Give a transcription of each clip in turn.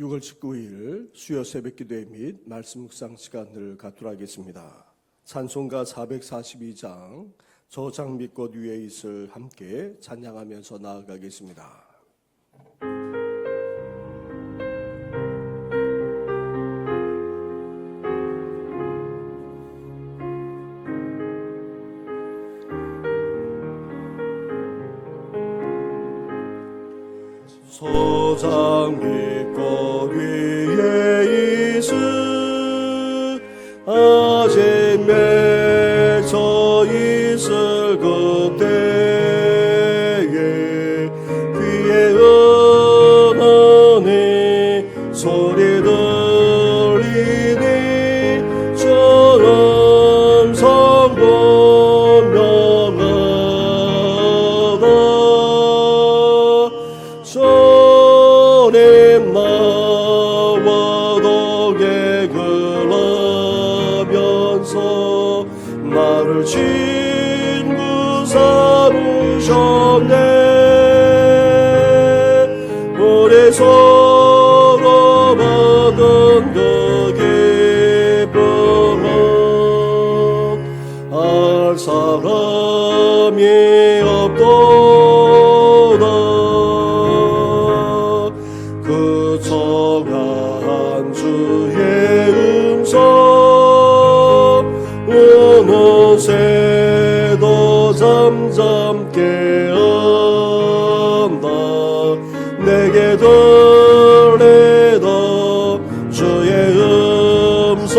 6월 19일 수요 새벽 기도회 및 말씀 묵상 시간을 갖도록 하겠습니다. 찬송가 442장 저장 밑꽃 위에 있을 함께 찬양하면서 나아가겠습니다.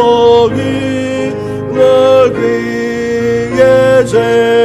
성이 날 귀에 쟁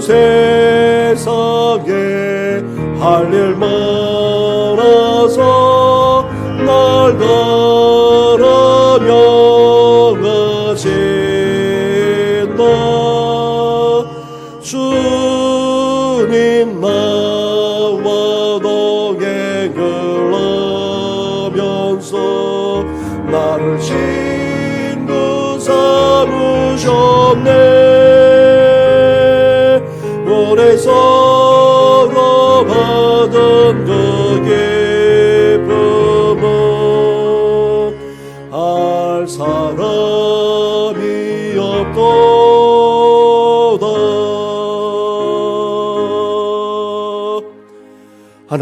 세상에 할일 많아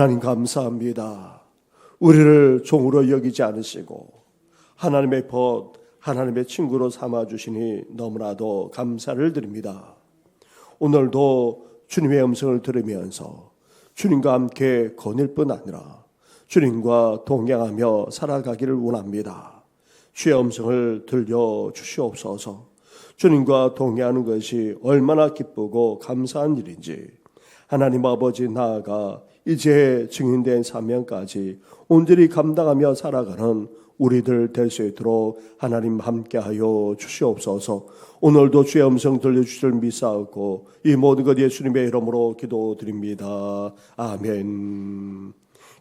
하나님 감사합니다. 우리를 종으로 여기지 않으시고 하나님의 벗 하나님의 친구로 삼아 주시니 너무나도 감사를 드립니다. 오늘도 주님의 음성을 들으면서 주님과 함께 거닐 뿐 아니라 주님과 동행하며 살아가기를 원합니다. 주의 음성을 들려 주시옵소서. 주님과 동행하는 것이 얼마나 기쁘고 감사한 일인지 하나님 아버지 나아가 이제 증인된 사명까지 온전히 감당하며 살아가는 우리들 될 수 있도록 하나님 함께하여 주시옵소서. 오늘도 주의 음성 들려주실 믿사옵고 이 모든 것 예수님의 이름으로 기도드립니다. 아멘.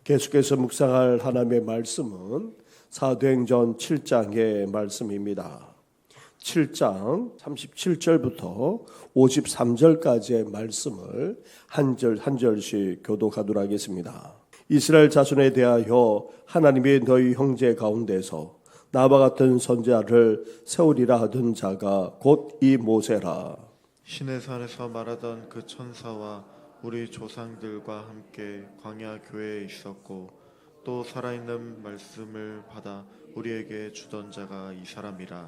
계속해서 묵상할 하나님의 말씀은 사도행전 7장의 말씀입니다. 7장 37절부터 53절까지의 말씀을 한 절 한 절씩 교독하도록 하겠습니다. 이스라엘 자손에 대하여 하나님이 너희 형제 가운데서 나와 같은 선자를 세우리라 하던 자가 곧 이 모세라. 신의 산에서 말하던 그 천사와 우리 조상들과 함께 광야 교회에 있었고 또 살아있는 말씀을 받아 우리에게 주던 자가 이 사람이라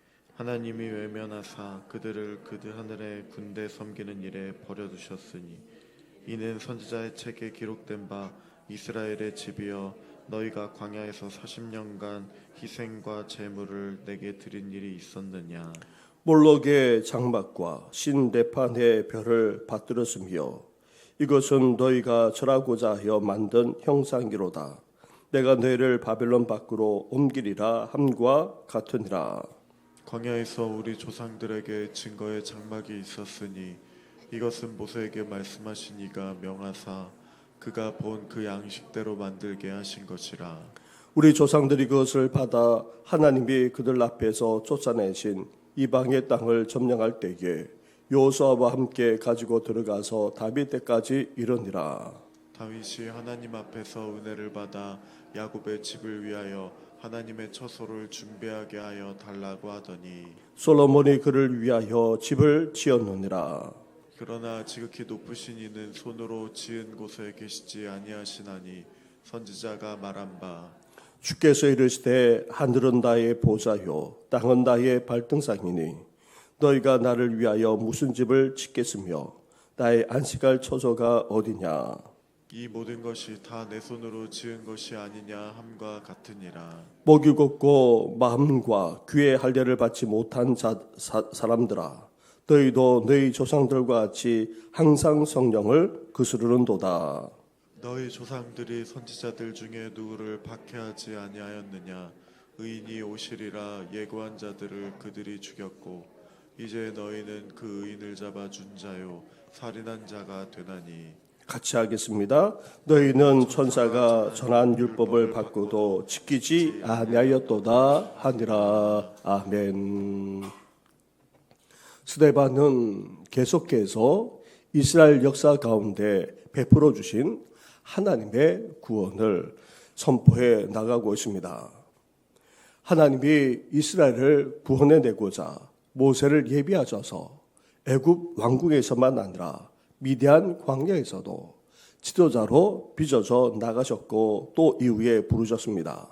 하나님이 외면하사 그들을 그들 하늘의 군대 섬기는 일에 버려두셨으니 이는 선지자의 책에 기록된 바 이스라엘의 집이여 너희가 광야에서 40년간 희생과 제물을 내게 드린 일이 있었느냐 몰록의 장막과 신대판의 별을 받들었으며 이것은 너희가 절하고자 하여 만든 형상기로다. 내가 너희를 바벨론 밖으로 옮기리라 함과 같으니라. 광야에서 우리 조상들에게 증거의 장막이 있었으니 이것은 모세에게 말씀하신 이가 명하사 그가 본 그 양식대로 만들게 하신 것이라 우리 조상들이 그것을 받아 하나님이 그들 앞에서 쫓아내신 이방의 땅을 점령할 때에 요수아와 함께 가지고 들어가서 다윗 때까지 이르니라. 다윗이 하나님 앞에서 은혜를 받아 야곱의 집을 위하여 하나님의 처소를 준비하게 하여 달라고 하더니 솔로몬이 그를 위하여 집을 지었느니라. 그러나 지극히 높으신 이는 손으로 지은 곳에 계시지 아니하시나니 선지자가 말한 바 주께서 이르시되 하늘은 나의 보좌요 땅은 나의 발등상이니 너희가 나를 위하여 무슨 집을 짓겠으며 나의 안식할 처소가 어디냐 이 모든 것이 다 내 손으로 지은 것이 아니냐 함과 같으니라. 목이 곱고 마음과 귀의 할례를 받지 못한 자, 사, 사람들아 너희도 너희 조상들과 같이 항상 성령을 그스르는도다. 너희 조상들이 선지자들 중에 누구를 박해하지 아니하였느냐? 의인이 오시리라. 예고한 자들을 그들이 죽였고 이제 너희는 그 의인을 잡아 준 자요. 살인한 자가 되나니 같이 하겠습니다. 너희는 천사가 전한 율법을 받고도 지키지 아니하였도다 하니라. 아멘. 스데반은 계속해서 이스라엘 역사 가운데 베풀어 주신 하나님의 구원을 선포해 나가고 있습니다. 하나님이 이스라엘을 구원해 내고자 모세를 예비하셔서 애굽 왕궁에서만 아니라 미디안 광야에서도 지도자로 빚어져 나가셨고 또 이후에 부르셨습니다.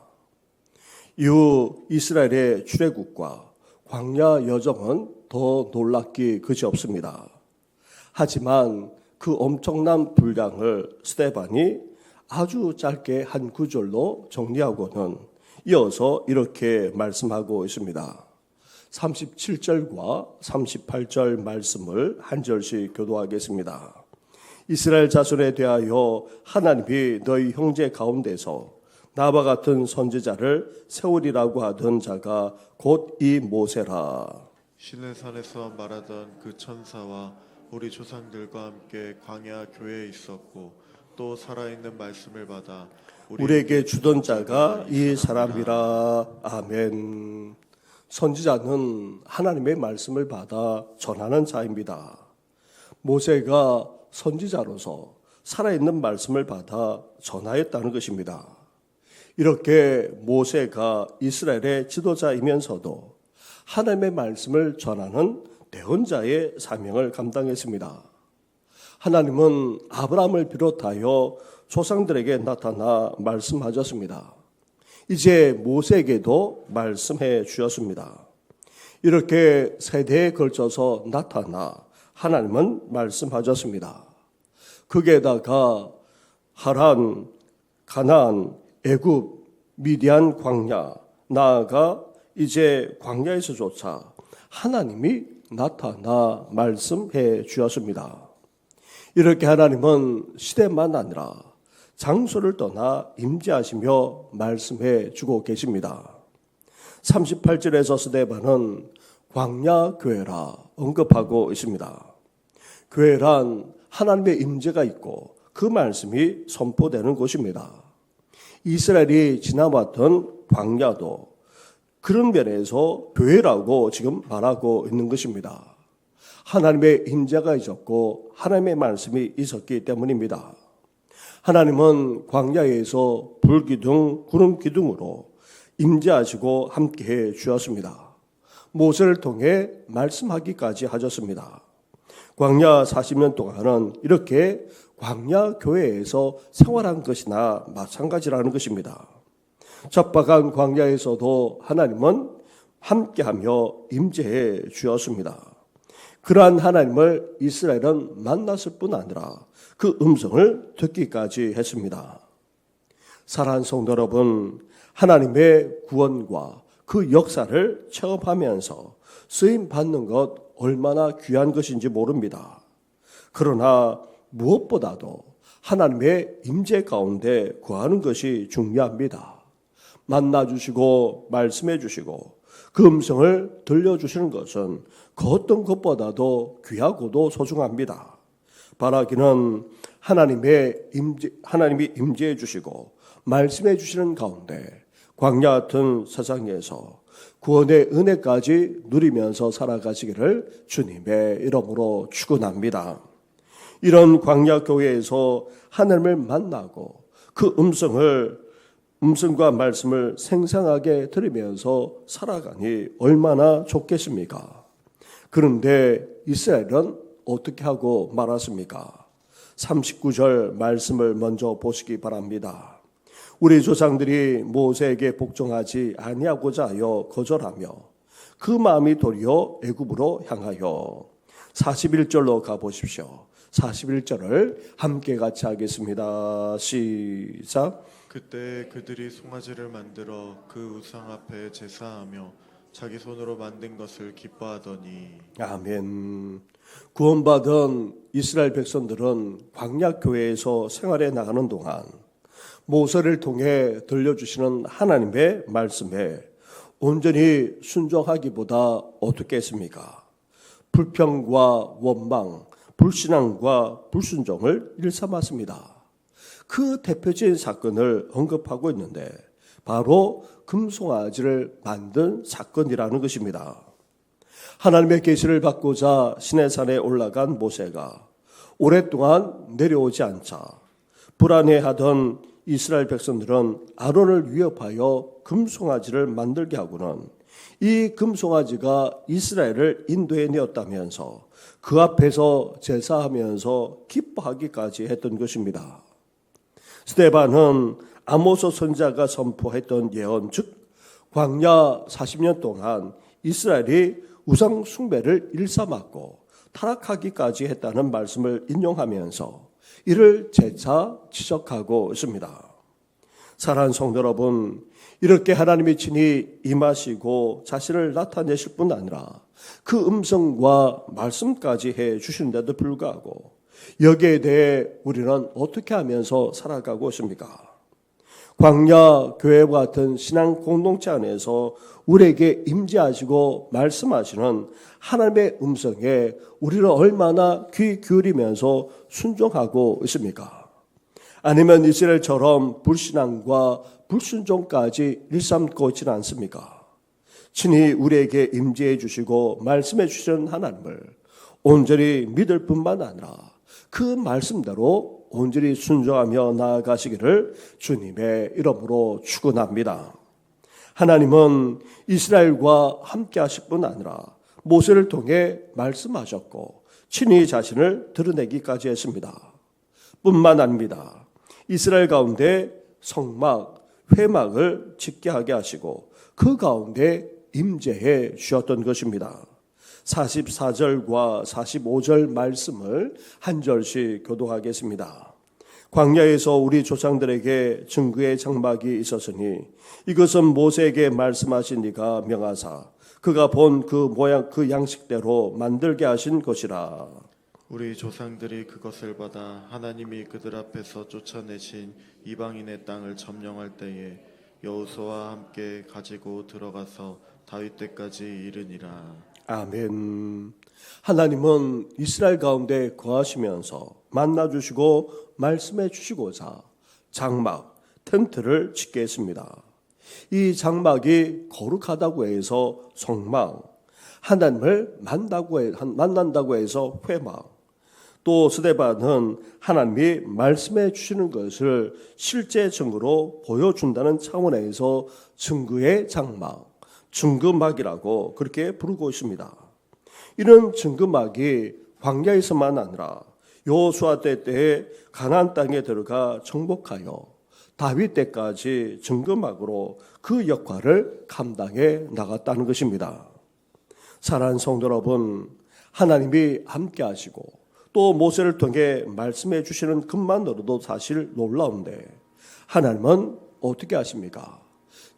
이후 이스라엘의 출애굽과 광야 여정은 더 놀랍기 그지 없습니다. 하지만 그 엄청난 분량을 스테반이 아주 짧게 한 구절로 정리하고는 이어서 이렇게 말씀하고 있습니다. 37절과 38절 말씀을 한 절씩 교도하겠습니다. 이스라엘 자손에 대하여 하나님이 너희 형제 가운데서 나와 같은 선지자를 세우리라고 하던 자가 곧 이 모세라. 시내산에서 말하던 그 천사와 우리 조상들과 함께 광야 교회에 있었고 또 살아있는 말씀을 받아 우리에게 주던 자가 이 사람이라. 아멘. 선지자는 하나님의 말씀을 받아 전하는 자입니다. 모세가 선지자로서 살아있는 말씀을 받아 전하였다는 것입니다. 이렇게 모세가 이스라엘의 지도자이면서도 하나님의 말씀을 전하는 대언자의 사명을 감당했습니다. 하나님은 아브라함을 비롯하여 조상들에게 나타나 말씀하셨습니다. 이제 모세에게도 말씀해 주셨습니다. 이렇게 세대에 걸쳐서 나타나 하나님은 말씀하셨습니다. 거기에다가 하란, 가나안, 애굽, 미디안 광야, 나아가 이제 광야에서조차 하나님이 나타나 말씀해 주었습니다. 이렇게 하나님은 시대만 아니라 장소를 떠나 임재하시며 말씀해 주고 계십니다. 38절에서 스데반은 광야 교회라 언급하고 있습니다. 교회란 하나님의 임재가 있고 그 말씀이 선포되는 곳입니다. 이스라엘이 지나왔던 광야도 그런 면에서 교회라고 지금 말하고 있는 것입니다. 하나님의 임재가 있었고 하나님의 말씀이 있었기 때문입니다. 하나님은 광야에서 불기둥, 구름 기둥으로 임재하시고 함께해 주었습니다. 모세를 통해 말씀하기까지 하셨습니다. 광야 40년 동안은 이렇게 광야 교회에서 생활한 것이나 마찬가지라는 것입니다. 척박한 광야에서도 하나님은 함께하며 임재해 주었습니다. 그러한 하나님을 이스라엘은 만났을 뿐 아니라 그 음성을 듣기까지 했습니다. 사랑하는 성도 여러분, 하나님의 구원과 그 역사를 체험하면서 쓰임 받는 것 얼마나 귀한 것인지 모릅니다. 그러나 무엇보다도 하나님의 임재 가운데 구하는 것이 중요합니다. 만나 주시고 말씀해 주시고 그 음성을 들려 주시는 것은 그 어떤 것보다도 귀하고도 소중합니다. 바라기는 하나님의 임재, 하나님이 임재해 주시고 말씀해 주시는 가운데 광야 같은 세상에서 구원의 은혜까지 누리면서 살아가시기를 주님의 이름으로 축원합니다. 이런 광야 교회에서 하나님을 만나고 그 음성을 음성과 말씀을 생생하게 들으면서 살아가니 얼마나 좋겠습니까? 그런데 이스라엘은 어떻게 하고 말았습니까? 39절 말씀을 먼저 보시기 바랍니다. 우리 조상들이 모세에게 복종하지 아니하고자 하여 거절하며 그 마음이 도리어 애굽으로 향하여 41절로 가 보십시오. 41절을 함께 같이 하겠습니다. 시작. 그때 그들이 송아지를 만들어 그 우상 앞에 제사하며 자기 손으로 만든 것을 기뻐하더니 아멘. 구원받은 이스라엘 백성들은 광야 교회에서 생활해 나가는 동안 모세를 통해 들려주시는 하나님의 말씀에 온전히 순종하기보다 어떻게 했습니까? 불평과 원망, 불신앙과 불순종을 일삼았습니다. 그 대표적인 사건을 언급하고 있는데 바로 금송아지를 만든 사건이라는 것입니다. 하나님의 계시를 받고자 시내산에 올라간 모세가 오랫동안 내려오지 않자 불안해하던 이스라엘 백성들은 아론을 위협하여 금송아지를 만들게 하고는 이 금송아지가 이스라엘을 인도해 내었다면서 그 앞에서 제사하면서 기뻐하기까지 했던 것입니다. 스테반은 아모스 선자가 선포했던 예언 즉 광야 40년 동안 이스라엘이 우상 숭배를 일삼았고 타락하기까지 했다는 말씀을 인용하면서 이를 재차 지적하고 있습니다. 사랑하는 성도 여러분, 이렇게 하나님이 친히 임하시고 자신을 나타내실 뿐 아니라 그 음성과 말씀까지 해 주시는데도 불구하고 여기에 대해 우리는 어떻게 하면서 살아가고 있습니까? 광야 교회와 같은 신앙 공동체 안에서 우리에게 임재하시고 말씀하시는 하나님의 음성에 우리는 얼마나 귀 기울이면서 순종하고 있습니까? 아니면 이스라엘처럼 불신앙과 불순종까지 일삼고 있지는 않습니까? 친히 우리에게 임재해 주시고 말씀해 주시는 하나님을 온전히 믿을 뿐만 아니라 그 말씀대로 온전히 순종하며 나아가시기를 주님의 이름으로 축원합니다. 하나님은 이스라엘과 함께 하실 뿐 아니라 모세를 통해 말씀하셨고 친히 자신을 드러내기까지 했습니다. 뿐만 아닙니다. 이스라엘 가운데 성막, 회막을 짓게 하게 하시고 그 가운데 임재해 주셨던 것입니다. 44절과 45절 말씀을 한 절씩 교도하겠습니다. 광야에서 우리 조상들에게 증거의 장막이 있었으니 이것은 모세에게 말씀하신 이가 명하사 그가 본 그 모양 그 양식대로 만들게 하신 것이라. 우리 조상들이 그것을 받아 하나님이 그들 앞에서 쫓아내신 이방인의 땅을 점령할 때에 여호수아와 함께 가지고 들어가서 다윗 때까지 이르니라. 아멘. 하나님은 이스라엘 가운데 거하시면서 만나 주시고 말씀해 주시고자 장막, 텐트를 짓게 했습니다. 이 장막이 거룩하다고 해서 성막, 하나님을 만난다고 해서 회막, 또 스데반은 하나님이 말씀해 주시는 것을 실제 증거로 보여준다는 차원에서 증거의 장막, 증거막이라고 그렇게 부르고 있습니다. 이런 증거막이 광야에서만 아니라 여호수아 때 때에 가나안 땅에 들어가 정복하여 다윗 때까지 증거막으로 그 역할을 감당해 나갔다는 것입니다. 사랑하는 성도 여러분, 하나님이 함께 하시고 또 모세를 통해 말씀해 주시는 것만으로도 사실 놀라운데 하나님은 어떻게 하십니까?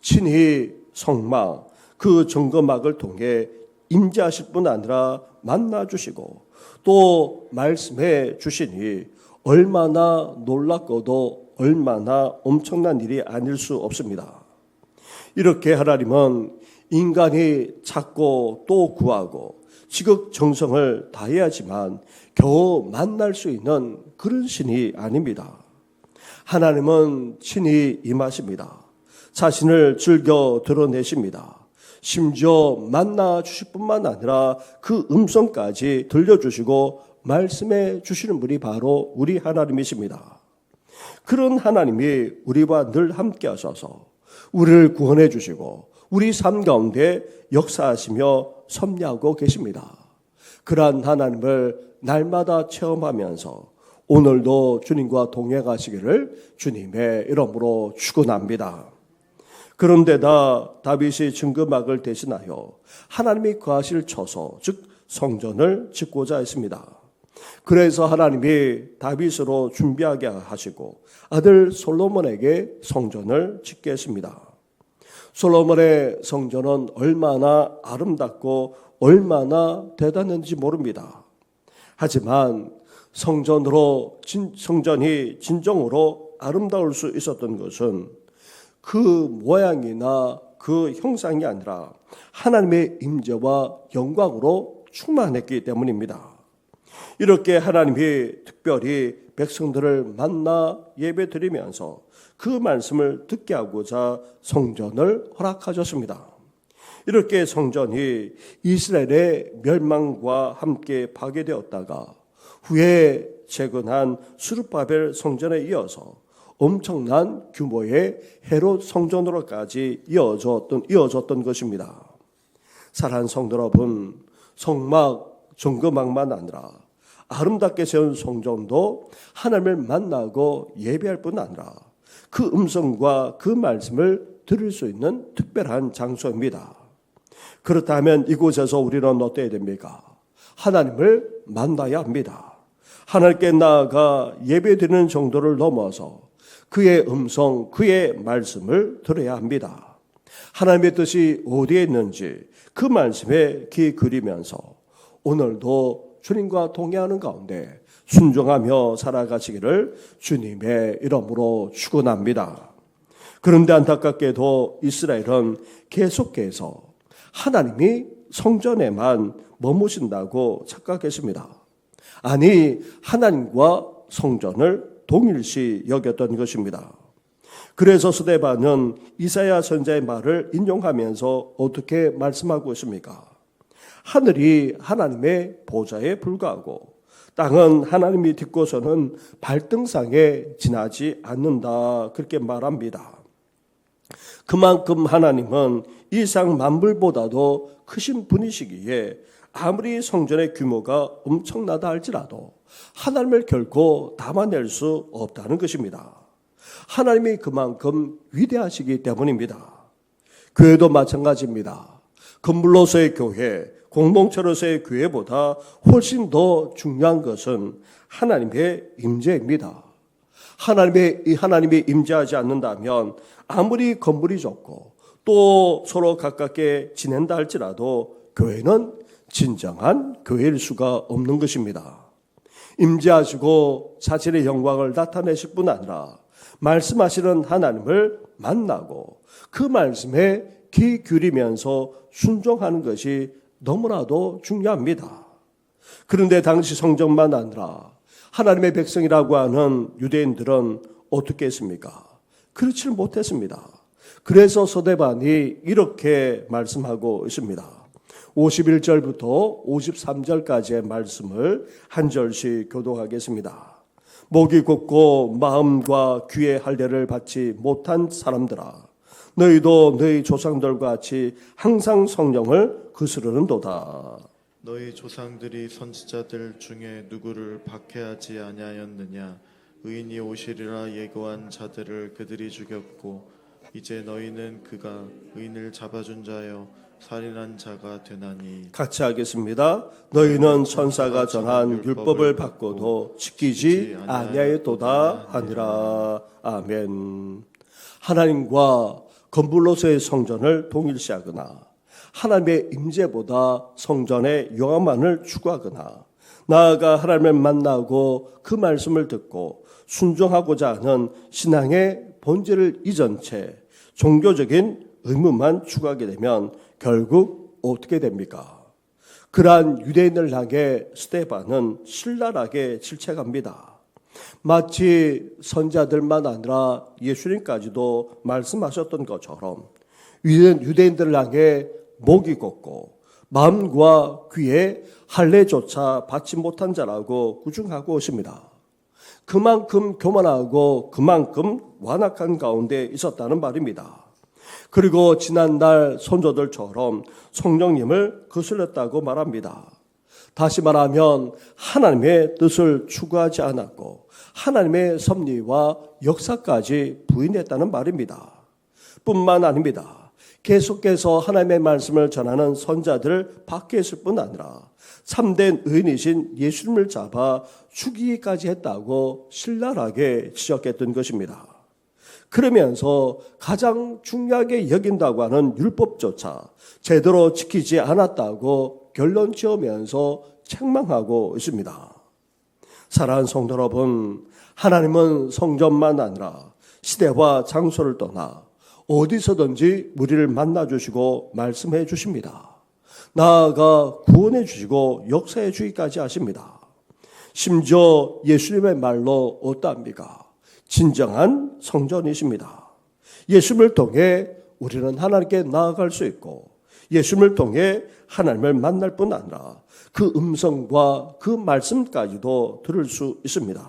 친히 성막 그 증거막을 통해 임재하실 뿐 아니라 만나 주시고 또 말씀해 주시니 얼마나 놀랍고도 얼마나 엄청난 일이 아닐 수 없습니다. 이렇게 하나님은 인간이 찾고 또 구하고 지극정성을 다해야지만 겨우 만날 수 있는 그런 신이 아닙니다. 하나님은 친히 임하십니다. 자신을 즐겨 드러내십니다. 심지어 만나 주실 뿐만 아니라 그 음성까지 들려주시고 말씀해 주시는 분이 바로 우리 하나님이십니다. 그런 하나님이 우리와 늘 함께 하셔서 우리를 구원해 주시고 우리 삶 가운데 역사하시며 섭리하고 계십니다. 그러한 하나님을 날마다 체험하면서 오늘도 주님과 동행하시기를 주님의 이름으로 축원합니다. 그런데다 다윗이 증거막을 대신하여 하나님이 거하실 처소 즉 성전을 짓고자 했습니다. 그래서 하나님이 다윗으로 준비하게 하시고 아들 솔로몬에게 성전을 짓게 했습니다. 솔로몬의 성전은 얼마나 아름답고 얼마나 대단한지 모릅니다. 하지만 성전으로 진, 성전이 진정으로 아름다울 수 있었던 것은 그 모양이나 그 형상이 아니라 하나님의 임재와 영광으로 충만했기 때문입니다. 이렇게 하나님이 특별히 백성들을 만나 예배 드리면서 그 말씀을 듣게 하고자 성전을 허락하셨습니다. 이렇게 성전이 이스라엘의 멸망과 함께 파괴되었다가 후에 재건한 수르바벨 성전에 이어서 엄청난 규모의 헤롯 성전으로까지 이어졌던 이어졌던 것입니다. 사랑하는 성도 여러분, 성막 정거막만 아니라 아름답게 세운 성전도 하나님을 만나고 예배할 뿐 아니라 그 음성과 그 말씀을 들을 수 있는 특별한 장소입니다. 그렇다면 이곳에서 우리는 어때야 됩니까? 하나님을 만나야 합니다. 하나님께 나아가 예배드리는 정도를 넘어서 그의 음성, 그의 말씀을 들어야 합니다. 하나님의 뜻이 어디에 있는지 그 말씀에 귀 그리면서 오늘도 주님과 동행하는 가운데 순종하며 살아가시기를 주님의 이름으로 축원합니다. 그런데 안타깝게도 이스라엘은 계속해서 하나님이 성전에만 머무신다고 착각했습니다. 아니 하나님과 성전을 동일시 여겼던 것입니다. 그래서 스데반은 이사야 선자의 말을 인용하면서 어떻게 말씀하고 있습니까? 하늘이 하나님의 보좌에 불과하고 땅은 하나님이 딛고서는 발등상에 지나지 않는다 그렇게 말합니다. 그만큼 하나님은 이상 만물보다도 크신 분이시기에 아무리 성전의 규모가 엄청나다 할지라도 하나님을 결코 담아낼 수 없다는 것입니다. 하나님이 그만큼 위대하시기 때문입니다. 교회도 마찬가지입니다. 건물로서의 교회, 공동체로서의 교회보다 훨씬 더 중요한 것은 하나님의 임재입니다. 하나님의 이 하나님이 임재하지 않는다면 아무리 건물이 좋고 또 서로 가깝게 지낸다 할지라도 교회는 진정한 교회일 수가 없는 것입니다. 임재하시고 자신의 영광을 나타내실 뿐 아니라 말씀하시는 하나님을 만나고 그 말씀에 귀 기울이면서 순종하는 것이 너무나도 중요합니다. 그런데 당시 성전만 아니라 하나님의 백성이라고 하는 유대인들은 어떻게 했습니까? 그렇지 못했습니다. 그래서 서대반이 이렇게 말씀하고 있습니다. 51절부터 53절까지의 말씀을 한 절씩 교독하겠습니다. 목이 곱고 마음과 귀의 할례를 받지 못한 사람들아 너희도 너희 조상들과 같이 항상 성령을 거스르는도다. 너희 조상들이 선지자들 중에 누구를 박해하지 아니하였느냐 의인이 오시리라 예고한 자들을 그들이 죽였고 이제 너희는 그가 의인을 잡아준 자여 살인한 자가 되나니 같이 하겠습니다. 너희는 천사가 전한 율법을 받고도 지키지 아니하였도다 하니라. 아멘. 하나님과 건불로서의 성전을 동일시하거나 하나님의 임재보다 성전의 영화만을 추구하거나 나아가 하나님을 만나고 그 말씀을 듣고 순종하고자 하는 신앙의 본질을 잊은 채 종교적인 의무만 추구하게 되면 결국 어떻게 됩니까? 그러한 유대인을 향해 스테반은 신랄하게 질책합니다. 마치 선자들만 아니라 예수님까지도 말씀하셨던 것처럼 유대인- 유대인들을 향해 목이 걷고 마음과 귀에 할례조차 받지 못한 자라고 구중하고 있습니다. 그만큼 교만하고 그만큼 완악한 가운데 있었다는 말입니다. 그리고 지난날 선조들처럼 성령님을 거슬렸다고 말합니다. 다시 말하면 하나님의 뜻을 추구하지 않았고 하나님의 섭리와 역사까지 부인했다는 말입니다. 뿐만 아닙니다. 계속해서 하나님의 말씀을 전하는 선자들 밖에 있을 뿐 아니라 참된 의인이신 예수님을 잡아 죽이기까지 했다고 신랄하게 지적했던 것입니다. 그러면서 가장 중요하게 여긴다고 하는 율법조차 제대로 지키지 않았다고 결론 지으면서 책망하고 있습니다. 사랑하는 성도 여러분, 하나님은 성전만 아니라 시대와 장소를 떠나 어디서든지 우리를 만나 주시고 말씀해 주십니다. 나아가 구원해 주시고 역사해 주기까지 하십니다. 심지어 예수님의 말로 어떠합니까? 진정한 성전이십니다. 예수님을 통해 우리는 하나님께 나아갈 수 있고 예수님을 통해 하나님을 만날 뿐 아니라 그 음성과 그 말씀까지도 들을 수 있습니다.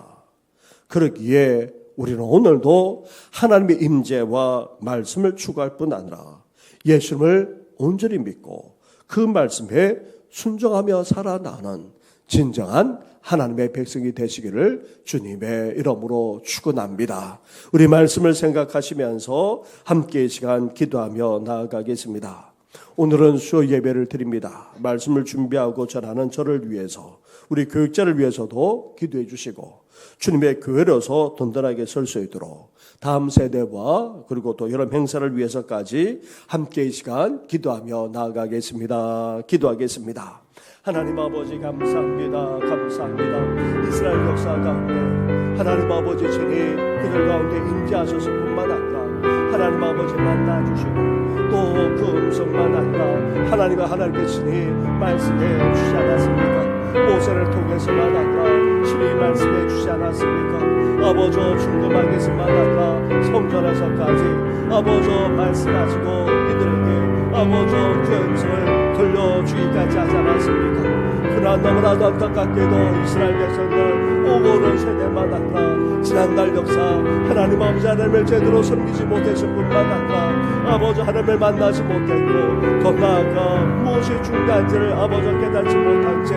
그러기에 우리는 오늘도 하나님의 임재와 말씀을 추구할 뿐 아니라 예수님을 온전히 믿고 그 말씀에 순종하며 살아나는 진정한 하나님의 백성이 되시기를 주님의 이름으로 축원합니다. 우리 말씀을 생각하시면서 함께 이 시간 기도하며 나아가겠습니다. 오늘은 수요 예배를 드립니다. 말씀을 준비하고 전하는 저를 위해서 우리 교육자를 위해서도 기도해 주시고 주님의 교회로서 든든하게 설 수 있도록 다음 세대와 그리고 또 여러 행사를 위해서까지 함께 이 시간 기도하며 나아가겠습니다. 기도하겠습니다. 하나님 아버지 감사합니다. 감사합니다. 이스라엘 역사 가운데 하나님 아버지 친히 그들 가운데 임재하셔서 뿐만 아니라 하나님 아버지 만나 주시고 또 그 음성만 아니라 하나님과 하나님께 친히 말씀해 주지 않았습니까? 모세를 통해서만 아니라 친히 말씀해 주지 않았습니까? 아버저 중금하게서만 아니라 성전에서까지 아버저 말씀하시고 이들에게 아버저 그 음성을 들려주기까지 하지 않았습니까? 그러나 너무나도 안타깝게도 이스라엘 백성들 오고는 세대만 아니라 지난날 역사 하나님 아버지 하나님을 제대로 섬기지 못했을 뿐만 아니라 아버지 하나님을 만나지 못했고 더 나아가 무엇이 중요한지를 아버지 깨닫지 못한 채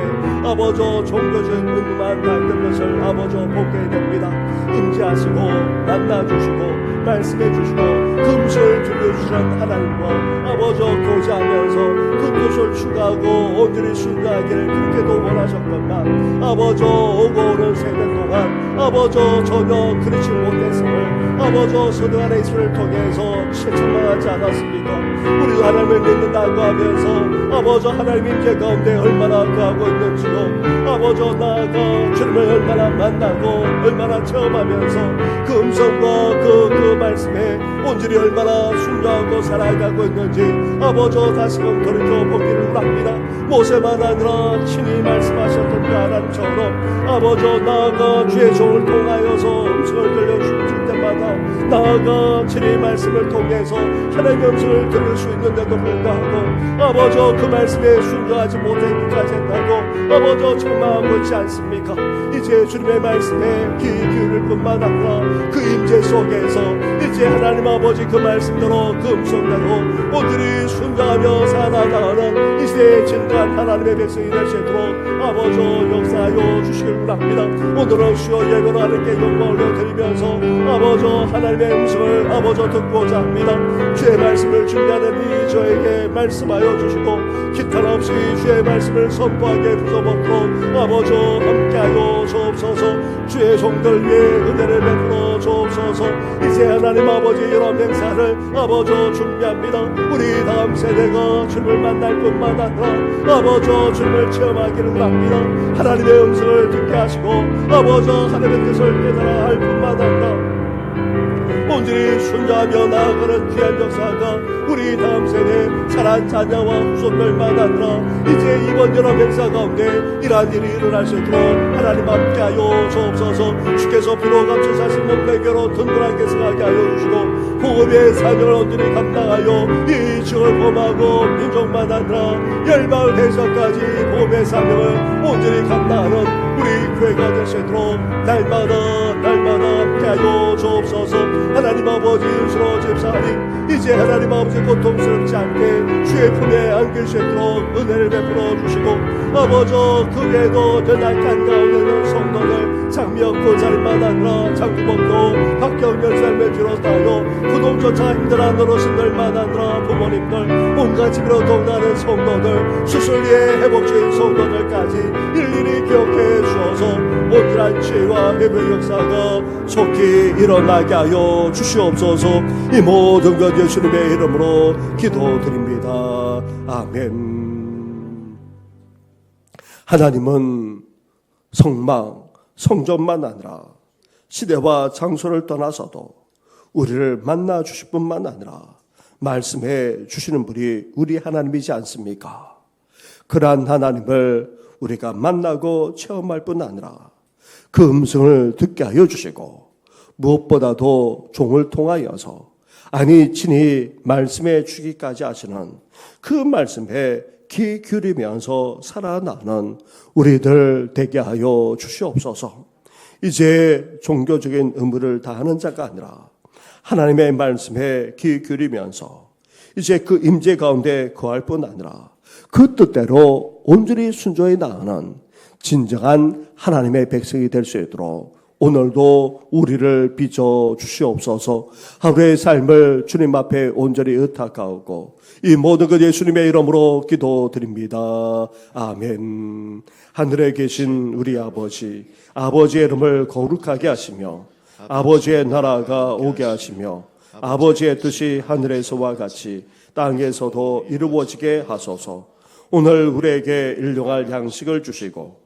아버지 종교적인 의무만 달던 것을 아버지 보게 됩니다 임재하시고 만나주시고 말씀해 주시고 금술 들려주시는 하나님과 아버지 교제하면서 그 뜻을 추구하고 온전히 순종하기를 그렇게도 원하셨건만 아버지 오고 오는 세대 동안 아버지 전혀 그렇지 못했음을 아버지 안에 있음을 통해서 실천하지 않았습니까? 우리도 하나님을 믿는다고 하면서 아버지 하나님 임재 가운데 얼마나 거하고 있는지요. 아버지 나아가 주님을 얼마나 만나고 얼마나 체험하면서 그 음성과 그, 그 말씀에 온전히 얼마나 순종하고 살아가고 있는지 아버지 다시금 돌이켜 보기를 원합니다. 모세만 아니라 친히 말씀하셨던 그 하나님처럼 아버지 나아가 주의 종을 통하여서 음성을 때마다 나아가 나아가 주님 말씀을 통해서 하나님의 음성을 들을 수 있는데도 불구하고 아버지 그 말씀에 순종하지 못하기까지 했다고 아버지 책망하고 있지 않습니까? 이제 주님의 말씀에 귀 기울일 뿐만 아니라 그 임재 속에서 이제 하나님 아버지 그 말씀대로 그 음성대로 오늘이 순종하며 살아나가는 이 시대의 진정한 하나님의 백성이 될 수 있도록 아버지 역사하여 주시길 바랍니다. 오늘은 주여 예배로 하나님께 영광을 올려드리면서 아버지 하나님의 음성을 아버지 듣고자 합니다. 주의 말씀을 준비하는 이 저에게 말씀하여 주시고 기탄 없이 주의 말씀을 선포하게 부숴먹도록 아버지 함께하여 주옵소서 주의 종들 위해 은혜를 베풀어 주옵소서. 이제 하나님 아버지 이런 행사를 아버지 준비합니다. 우리 다음 세대가 주님을 만날 뿐만 아니라 아버지 주님을 체험하기를 바랍니다. 하나님의 음성을 듣게 하시고 아버지 하나님의 뜻을 깨달아 할 뿐만 아니라 온전히 순자하며 나아가는 귀한 역사가 우리 다음 세대 자란 자녀와 후손들만 아니라 이제 이번 여러 행사 가운데 이러한 일이 일어날 수 있도록 하나님 함께 하여 주옵소서. 주께서 앞서 사신 몸매교로 든든하게 생하게 하여 주시고 복음의 사명을 온전히 감당하여 이 지역을 범하고 민족만 아니라 열방을 해서까지 복음의 사명을 온전히 감당하는 우리 교회가 될 수 있도록 날마다 날마다 함께하여 주옵소서. 하나님 아버지 수로 집사님 이제 하나님 아버지 고통스럽지 않게 주의 품에 안길 수 있도록 은혜를 베풀어 주시고 아버지 그 외에도 연약한 가운데 있는 성도들 장미없고 자리만 아니라 장구범도 박경련 삶을 비롯하여 구동조차 힘들어하는 어르신들만 아니라 부모님들 온갖 집으로 동나는 성도들 수술리에 회복주의 성도들까지 일일이 기억해 주어서 온전한 지혜와 회복의 역사가 속히 일어나게 하여 주시옵소서. 이 모든 것 예수님의 이름으로 기도드립니다. 아멘. 하나님은 성막 성전만 아니라 시대와 장소를 떠나서도 우리를 만나 주실 뿐만 아니라 말씀해 주시는 분이 우리 하나님이지 않습니까? 그러한 하나님을 우리가 만나고 체험할 뿐 아니라 그 음성을 듣게 하여 주시고 무엇보다도 종을 통하여서 아니 친히 말씀해 주기까지 하시는 그 말씀에 귀 기울이면서 살아나는 우리들 되게 하여 주시옵소서. 이제 종교적인 의무를 다하는 자가 아니라 하나님의 말씀에 귀 기울이면서 이제 그 임재 가운데 거할 뿐 아니라 그 뜻대로 온전히 순종해 나가는 진정한 하나님의 백성이 될 수 있도록 오늘도 우리를 빚어 주시옵소서 하루의 삶을 주님 앞에 온전히 의탁하고 이 모든 것 예수님의 이름으로 기도드립니다. 아멘. 하늘에 계신 우리 아버지, 아버지의 이름을 거룩하게 하시며 아버지의 나라가 오게 하시며 아버지의 뜻이 하늘에서와 같이 땅에서도 이루어지게 하소서. 오늘 우리에게 일용할 양식을 주시고